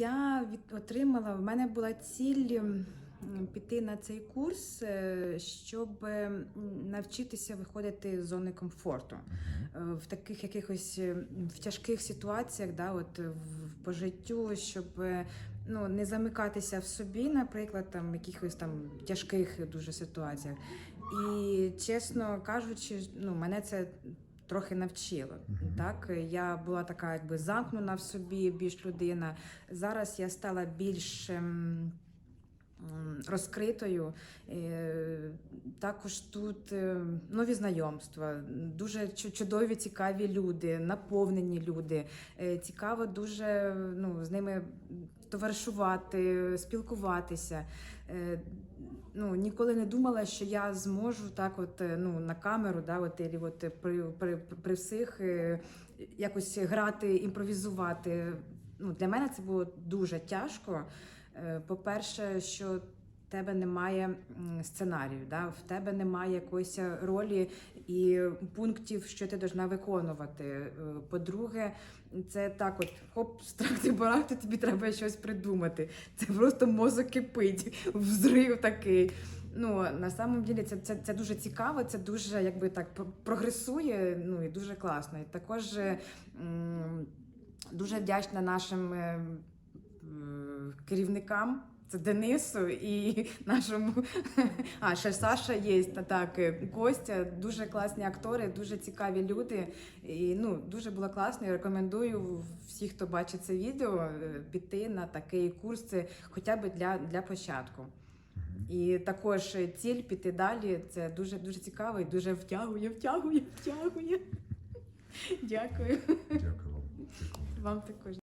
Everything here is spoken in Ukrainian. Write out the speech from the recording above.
Я отримала, в мене була ціль піти на цей курс, е, щоб навчитися виходити з зони комфорту. Е, В таких якихось е, в тяжких ситуаціях, да, от е, в, по життю, щоб ну, не замикатися в собі, наприклад, там в якихось там тяжких дуже ситуаціях. І чесно кажучи, ну, мене це трохи навчила. Так, я була така якби замкнена в собі, більш людина. Зараз я стала більш. Розкритою Е, також тут е, нові знайомства, дуже чудові, цікаві люди, наповнені люди. Е, Цікаво дуже ну, з ними товаришувати, спілкуватися. Ну, ніколи не думала, що я зможу так, от ну на камеру, да, от, і от при, при, при всіх якось грати, імпровізувати. Ну, для мене це було дуже тяжко. Е, По-перше, що в тебе немає сценарію, да? в тебе немає якоїсь ролі і пунктів, що ти должна виконувати. Е, По-друге, це так, от хоп, страх барахти, тобі треба щось придумати. Це просто мозок кипить, взрив такий. Ну, на самом деле це, це, це дуже цікаво, це дуже якби так прогресує, ну і дуже класно. І також е, м, дуже вдячна нашим е, керівникам. Це Денису і нашому а ще Саша є та так е, Костя. Дуже класні актори, дуже цікаві люди. І ну дуже було класно. Я рекомендую всі, хто бачить це відео, е, піти на такий курс, це хоча б для, для початку. І також ціль піти далі. Це дуже дуже цікаво і дуже втягує, втягує, втягує. Дякую Дякую вам. Дякую. вам також.